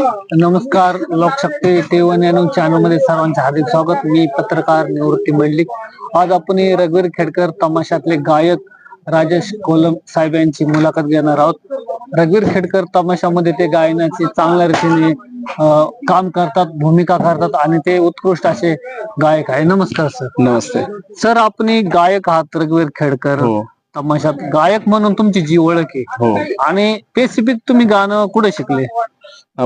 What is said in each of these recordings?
नमस्कार Lokshakti T one या चॅनलमध्ये सर्वांचे हार्दिक स्वागत. मी पत्रकार निवृत्ती मंडलिक. आज आपण रघुवीर खेडकर तमाशातले गायक राजेश कोलम साहेब यांची मुलाखत घेणार आहोत. रघुवीर खेडकर तमाशामध्ये ते गायनाचे चांगल्या रीतीने काम करतात भूमिका करतात आणि ते उत्कृष्ट असे गायक आहे. नमस्कार सर. नमस्ते. सर आपण गायक आहात रघुवीर खेडकर. हो. तमाशात गायक म्हणून तुमची जी ओळख आहे. हो. आणि स्पेसिफिक तुम्ही गाणं कुठे शिकले?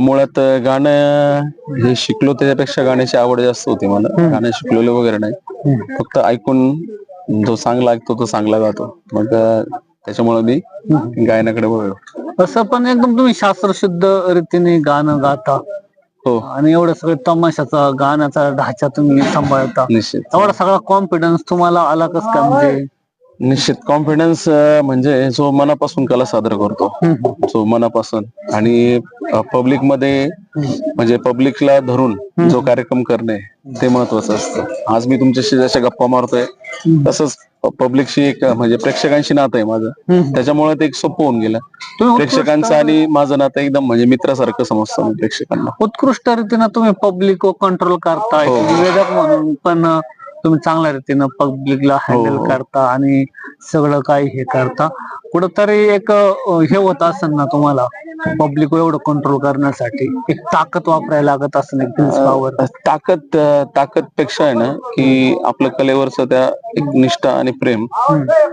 मुळात गाणं हे शिकलो त्याच्यापेक्षा गाण्याची आवड जास्त होती मला. गाणं शिकलेलं वगैरे नाही. फक्त ऐकून जो चांगला ऐकतो तो चांगला गातो. मग अं, त्याच्यामुळे मी गायनाकडे वळलो. असं पण एकदम तुम्ही शास्त्रशुद्ध रीतीने गाणं गाता. हो. आणि एवढं सगळं तमाशाचा गाण्याचा ढाचा तुम्ही सांभाळता. निश्चित. एवढा सगळा कॉन्फिडन्स तुम्हाला आला कस काय म्हणजे? निश्चित. कॉन्फिडन्स म्हणजे जो मनापासून कला सादर करतो. जो मनापासून. आणि पब्लिकमध्ये म्हणजे पब्लिकला धरून जो कार्यक्रम करणे ते महत्वाचं असतं. आज मी तुमच्याशी जशा गप्पा मारतोय तसंच पब्लिकशी एक म्हणजे प्रेक्षकांशी नातं आहे माझं. त्याच्यामुळे ते एक सोपं होऊन गेलं. प्रेक्षकांचं आणि माझं नातं एकदम म्हणजे मित्रासारखं समजतं प्रेक्षकांना. उत्कृष्ट रीतीनं तुम्ही पब्लिक कंट्रोल करताय हो. म्हणून पण तुम्ही चांगल्या रीतीनं पब्लिकला हँडल हो. करता आणि सगळं काही हे करता. कुठंतरी एक हे होत असेल ना तुम्हाला पब्लिक एवढं कंट्रोल करण्यासाठी एक ताकद वापरायला लागत असेल एक पॉवर ताकद ताकदपेक्षा आहे ना की आपलं कलेवरचं त्या एक निष्ठा आणि प्रेम.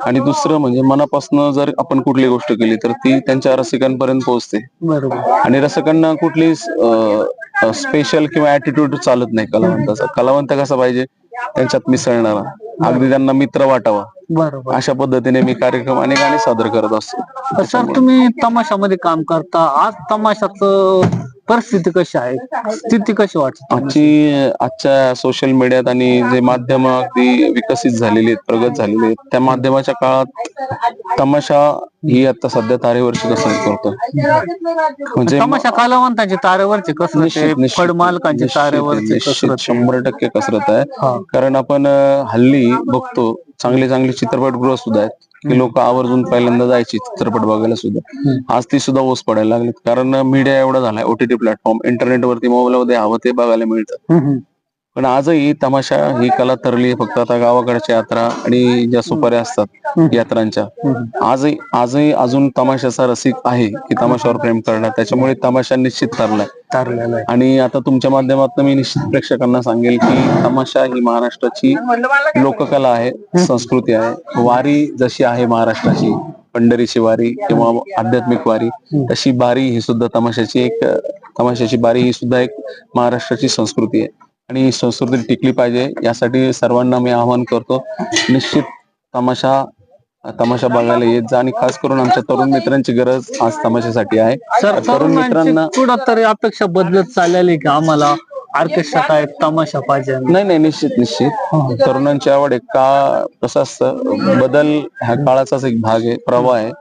आणि दुसरं म्हणजे मनापासून जर आपण कुठली गोष्ट केली तर ती त्यांच्या रसिकांपर्यंत पोहोचते. बरोबर. आणि रसिकांना कुठली स्पेशल किंवा ऍटिट्यूड चालत नाही कलावंताचा. कलावंत कसा पाहिजे? त्यांच्यात मिसळणारा. अगदी त्यांना मित्र वाटावा. बरोबर. अशा पद्धतीने मी कार्यक्रम आणि गाणे सादर करत असतो. सर तुम्ही तमाशामध्ये काम करता. आज तमाशाच परिस्थिती कशी आहे? स्थिती कशी वाटते आजची आजच्या सोशल मीडियात आणि जे माध्यम अगदी विकसित झालेली आहेत प्रगत झालेली आहेत त्या माध्यमाच्या काळात तमाशा ही आता सध्या तारेवरची कसरत करतो. म्हणजे तमाशा कलावंतांचे तारेवरचे कसरत फडमालकांचे निश्चित- तारेवरचे निश्चित कसरत आहे. शंभर टक्के कसरत आहे. हा. कारण आपण हल्ली बघतो चांगले चांगले चित्रपटगृह सुद्धा आहेत. की लोक आवर्जून पहिल्यांदा जायची चित्रपट बघायला सुद्धा. आज ती सुद्धा ओस पडायला लागलीत. कारण मीडिया एवढा झालाय. ओटीटी प्लॅटफॉर्म इंटरनेटवरती मोबाईलमध्ये हवं ते बघायला मिळतं. पण आजही तमाशा ही कला तरली फक्त आता गावाकडच्या यात्रा आणि ज्या सुपाऱ्या असतात यात्रांच्या. आजही आजही अजून तमाशाचा रसिक आहे की तमाशावर प्रेम करणार. त्याच्यामुळे तमाशा निश्चित तरलाय आणि आता तुमच्या माध्यमातून मी निश्चित प्रेक्षकांना सांगेल की तमाशा ही महाराष्ट्राची लोककला आहे संस्कृती आहे. वारी जशी आहे महाराष्ट्राची पंढरीची वारी किंवा आध्यात्मिक वारी तशी बारी ही सुद्धा तमाशाची एक तमाशाची बारी ही सुद्धा एक महाराष्ट्राची संस्कृती आहे. आणि ही संस्कृती टिकली पाहिजे. यासाठी सर्वांना मी आवाहन करतो निश्चित तमाशा तमाशा बघायला येत जा आणि खास करून आमच्या तरुण मित्रांची गरज आज तमाशासाठी आहे. सर तरुण मित्रांना तरी अपेक्षा बदलत चाललेली की आम्हाला? ऑर्केस्ट्रा काय तमाशा पाहिजे. नाही नाही निश्चित निश्चित. तरुणांची आवड आहे. का कसं असतं बदल ह्या काळाचाच एक भाग आहे प्रवाह आहे.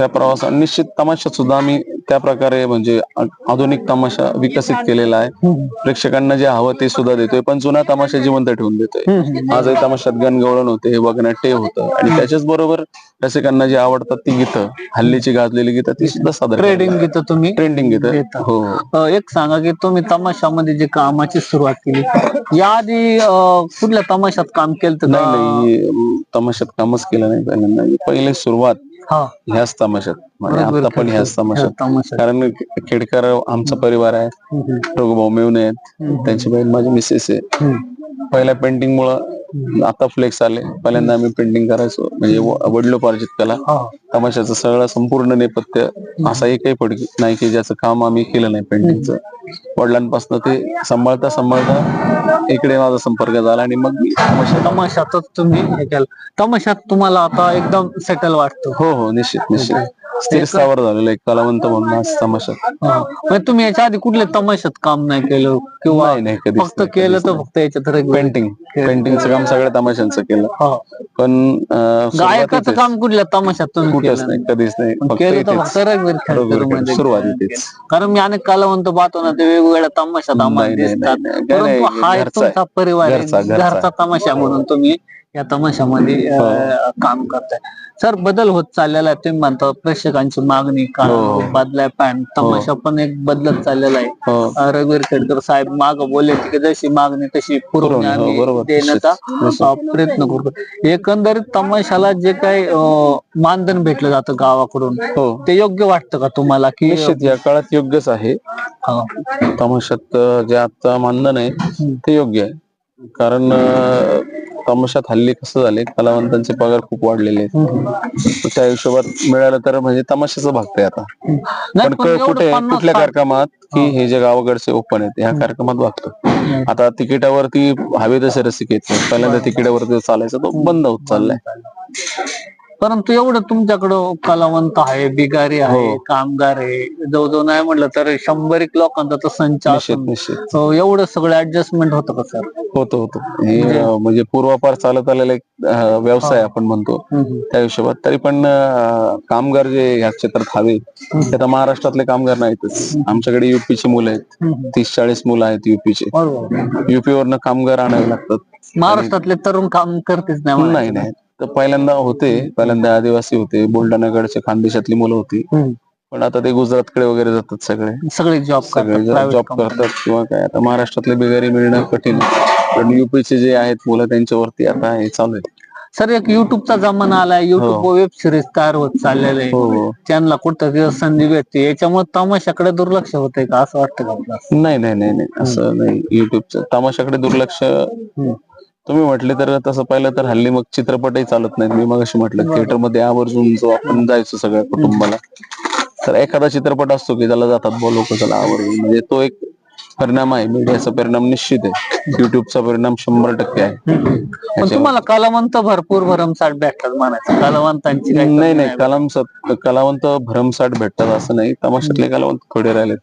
त्या प्रवासा निश्चित तमाशात सुद्धा आम्ही त्या प्रकारे म्हणजे आधुनिक तमाशा विकसित केलेला आहे. प्रेक्षकांना जे हवं ते सुद्धा देतोय पण जुना तमाशा जिवंत ठेवून देतोय. आजही तमाशात गणगवळण होते वगनाट्य होतं. आणि त्याच्याच बरोबर रसिकांना जे आवडतात ती गीतं हल्लीची गाजलेली गीतं ती सुद्धा सादर ट्रेडिंग घेतो तुम्ही ट्रेंडिंग गीतं. घेता. हो हो. एक सांगा की तुम्ही तमाशामध्ये जे कामाची सुरुवात केली याआधी कुठल्या तमाशात काम केलं तर नाही तमाशात कामच केलं नाही पहिले सुरुवात हा ह्याच तमाशात. म्हणजे आता पण ह्याच तमाशात. कारण खेडकर आमचा परिवार आहे. हम्म, रघुभाऊ मेवणे आहेत. त्यांची बहीण माझी मिसेस आहे. पहिल्या पेंटिंग मुळे आता फ्लेक्स आले. पहिल्यांदा आम्ही पेंटिंग करायचो. म्हणजे वडिलोपार्जित कला तमाशाचं सगळं संपूर्ण नेपथ्य असा एकही पडकी नाही की ज्याचं काम आम्ही केलं नाही पेंटिंगचं वडिलांपासून ते सांभाळता सांभाळता इकडे माझा संपर्क झाला आणि मग मी तमाशा तमाशातच तुम्ही हे केलं. तमाशात तुम्हाला आता एकदम सेटल वाटतो. हो हो. निश्चित निश्चित. स्थिर स्थावर झालेलं एक कलावंत म्हणून आज तमाशात हा. म्हणजे तुम्ही याच्या आधी कुठल्या तमाशात काम नाही केलं किंवा नाही नाही कधीच फक्त केलं तर फक्त याच्यात regular. पेंटिंग पेंटिंगचं काम सगळ्या तमाशांचं केलं हा. पण अं, गायकाचं. काम कुठल्या तमाशात तुम्ही कुठेच केलं नाही कधीच नाही फक्त केलं तर इथेच. फक्त रघुवीर खेळकर बरोबर, मध्ये सुरुवातीचेच कारण मी अनेक कलावंत पाहतो ना ते वेगवेगळ्या तमाशात आम्हाला नाही, नाही, दिसतात नाही, नाही. परंतु नाही, हा एक घरचा आहे. तुमचा परिवार आहे घरचा, घरचा. घरचा तमाशा म्हणून तुम्ही या तमाशामध्ये अं, काम करताय सर बदल होत चाललेला आहे तुम्ही म्हणता प्रेक्षक प्रेक्षकांची मागणी हो. कारण बदलाय पॅन्ट तमाशा पण एक बदलत चाललेला आहे. हो. रघुवीर खेडकर साहेब माग बोलले की जशी मागणी तशी हो, आम्ही बरोबर. देण्याचा प्रयत्न करतो एकंदरीत तमाशाला जे काही मानधन भेटलं जातं गावाकडून हो. ते योग्य वाटतं का तुम्हाला की निश्चित या काळात योग्यच आहे. हा. तमाशात जे आता मानधन आहे ते योग्य आहे. कारण तमाशात हल्ली कसं झाले कलावंतांचे पगार खूप वाढलेले आहेत. त्या हिशोबात मिळालं तर म्हणजे तमाशाचं भागतंय आता. पण कुठे कुठल्या कार्यक्रमात की हे. जे गावाकडचे ओपन आहेत ह्या कार्यक्रमात भागतो आता तिकिटावरती हवे तसे रसिक येत पहिल्यांदा तिकिटावरती चालायचा तो बंद होत चाललाय. परंतु एवढं तुमच्याकडं कलावंत आहे बिगारी आहे हो. कामगार आहे. जवळजवळ नाही म्हटलं तर शंभर एक लोकांचा तर संच निश्चित so एवढं सगळं ऍडजस्टमेंट होतं का सर होतो होतो. हे अं, म्हणजे पूर्वापार चालत आलेला एक अं, व्यवसाय आपण म्हणतो. त्या हिशोबात. तरी पण अं, कामगार जे या क्षेत्रात हवे. ते आता महाराष्ट्रातले कामगार नाहीतच आमच्याकडे युपीची मुलं आहेत. तीस चाळीस मुलं आहेत युपीचे बरोबर. युपी वरनं कामगार आणावे लागतात. महाराष्ट्रातले तरुण काम करतेच. नाही नाही. तर पहिल्यांदा होते पहिल्यांदा आदिवासी होते बुलढाणाकडचे खानदेशातली मुलं होती. पण आता ते गुजरातकडे वगैरे जातात सगळे. सगळे जॉब सगळे जॉब. करतात किंवा काय. आता महाराष्ट्रातले बिगारी मिळणं कठीण. पण युपीचे जे आहेत मुलं त्यांच्यावरती आता हे चालू आहे. सर एक युट्यूबचा जमाना आलाय. युट्यूब वेब सिरीज तयार होत चाललेले हो. त्यांना कुठं संधी भेटते? याच्यामुळे तमाशाकडे दुर्लक्ष होतंय का? असं वाटतं का? नाही नाही नाही नाही. असं नाही. युट्यूबचं तमाशाकडे दुर्लक्ष तुम्ही म्हटले तर तसं पाहिलं तर हल्ली मग चित्रपटही चालत नाहीत. मी मग म्हटलं थिएटरमध्ये आवर्जून जो आपण जायचो सगळ्या कुटुंबाला तर एखादा चित्रपट असतो की त्याला जातात बोल लोक त्याला आवर्जून म्हणजे तो एक परिणाम आहे. मीडियाचा परिणाम निश्चित आहे. युट्यूबचा परिणाम शंभर टक्के आहे. तुम्हाला कलावंत भरपूर भरमसाठ भेटतात म्हणायचं. कलावंतांची नाही नाही. कलाम कलावंत भरमसाठ भेटतात असं नाही. तमाशातले कलावंत थोडे राहिलेत.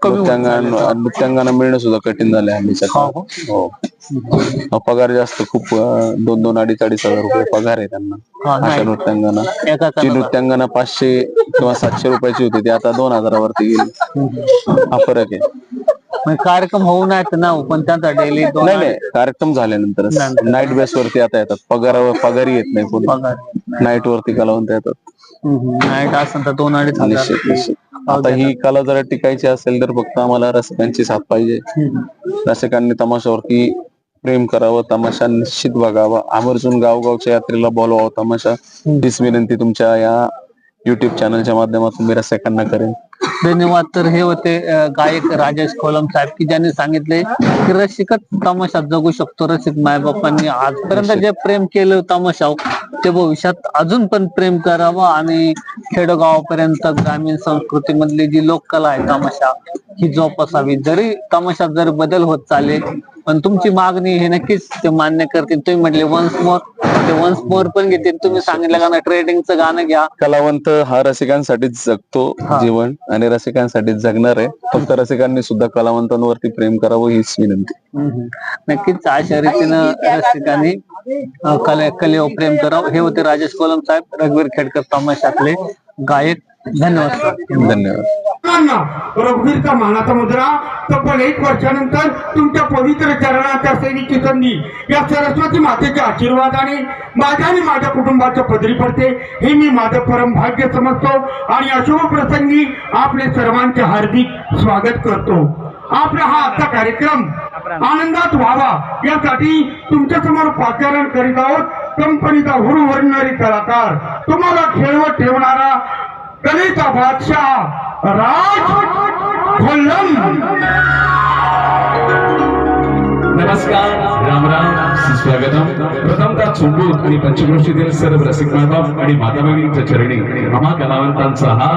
कमी होत नृत्यांगना नृत्यांगांना मिळणं सुद्धा कठीण झालंय हल्लीच्या हो, काळात. हो. पगार जास्त खूप अं, दोन दोन अडीच अडीच हजार रुपये पगार आहे त्यांना. हा, अशा नाही. नृत्यांगांना एका जी नृत्यांगांना पाचशे किंवा सातशे रुपयाची होती ती आता दोन हजारावरती गेली. हा फरक आहे. म्हणजे कार्यक्रम होऊ नाही तर ना पण त्यांचा डेली दोन नाही नाही कार्यक्रम झाल्यानंतर नाईट बेस वरती आता येतात. पगारावर पगारी येत नाही कोणी पगार नाईट वरती कलावंत येतात. नाईट असेल तर दोन अडीच हजार. निश्चित निश्चित. आता ही कला जरा टिकायची असेल तर फक्त आम्हाला रसिकांची साथ पाहिजे. रसिकांनी तमाशावरती प्रेम करावं तमाशा निश्चित बघावा. आवर्जून गावगावच्या यात्रेला बोलवावं तमाशा. हीच विनंती तुमच्या या युट्यूब चॅनलच्या माध्यमातून मी रसिकांना करेन. धन्यवाद. तर हे होते गायक राजेश खोलम साहेब की ज्यांनी सांगितले की रसिकच तमाशात जगू शकतो रसिक मायबापांनी. आजपर्यंत जे प्रेम केलं तमाशा ते भविष्यात अजून पण प्रेम करावं आणि खेडोगावापर्यंत ग्रामीण संस्कृतीमधली जी लोककला आहे तमाशा ही जोपासावी. जरी तमाशात जर बदल होत चाले पण तुमची मागणी हे नक्कीच ते मान्य करतील. तुम्ही म्हटले वन्स मोर ते वन्स मोर पण घेतील. तुम्ही सांगितलं गाणं ट्रेडिंगचं गाणं घ्या. कलावंत हा रसिकांसाठीच जगतो जीवन आणि रसिकांसाठीच जगणार आहे. फक्त रसिकांनी सुद्धा कलावंतांवरती प्रेम करावं हीच विनंती. नक्कीच अशा रीतीनं रसिकांनी कले कलेवर प्रेम करावं हे होते राजेश कोलम साहेब रघुवीर खेडकर तमाशातले गायक. धन्यवाद. धन्यवाद. मुलांना रघुवीरचा मानाचा मुद्रा तब्बल एक वर्षानंतर तुमच्या पवित्र चरणाच्या सेवेची संधी या सरस्वती मातेच्या आशीर्वादाने माझ्या आणि माझ्या कुटुंबाच्या पदरी पडते. हे मी माझं परम भाग्य समजतो आणि या शुभ प्रसंगी आपले सर्वांचे हार्दिक स्वागत करतो. आपला हा आजचा कार्यक्रम आनंदात व्हावा. यासाठी तुमच्यासमोर पाचारण करीत आहोत कंपनीचा हुरू वरणारी कलाकार. तुम्हाला खेळवत ठेवणारा कलेचा बादशाह राज कोल्लम नमस्कार. राम राम. सुस्वागतम. प्रथमतः चुंबूर आणि पंचक्रोशीतील सर्व रसिक माधव आणि माता भगिनींच्या चरणी आम्हा कलावंतांचा हा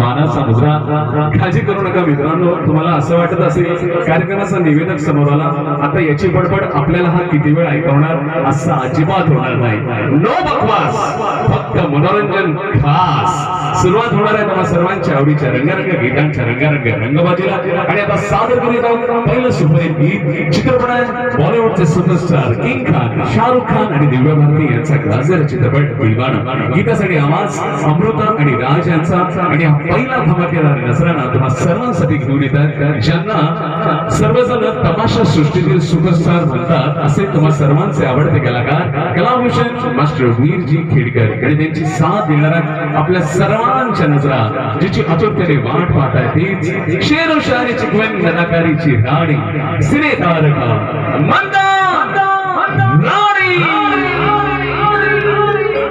मानाचा मुद्रा. काळजी करू नका मित्रांनो. तुम्हाला असं वाटत असेल कार्यक्रमाचा निवेदक समोर आला आता याची बडबड आपल्याला हा किती वेळ ऐकवणार असा अजिबात होणार नाही. नो बकवास फक्त मनोरंजन खास. सुरुवात होणार आहे तुम्हाला सर्वांच्या आवडीच्या रंगारंग गीतांच्या रंगारंग रंगबाजीला. आणि आता सादर करीत आहोत पहिलं सुपरहिट गीत चित्रपट आहे बॉलिवूडचे सुपरस्टार किंग खान शाहरुख खान आणि दिव्या भारती यांचा गाजर चित्रपट दिलवाना गीतासाठी आवाज अमृता आणि राज यांचा. आणि पहिला धमा केला नसराना तुम्हा सर्वांसाठी घेऊन येतात. ज्यांना सर्वजण तमाशा सृष्टीतील सुपरस्टार म्हणतात असे तुम्हा सर्वांचे आवडते कलाकार कलाभूषण मास्टर वीरजी खेडकर. आणि त्यांची साथ देणारा आपल्या सर्वांच्या नजरा जिची आतुरतेने वाट पाहत आहे तीच शेरोशारी चिकवन कलाकारीची राणी सिने तारका मंदा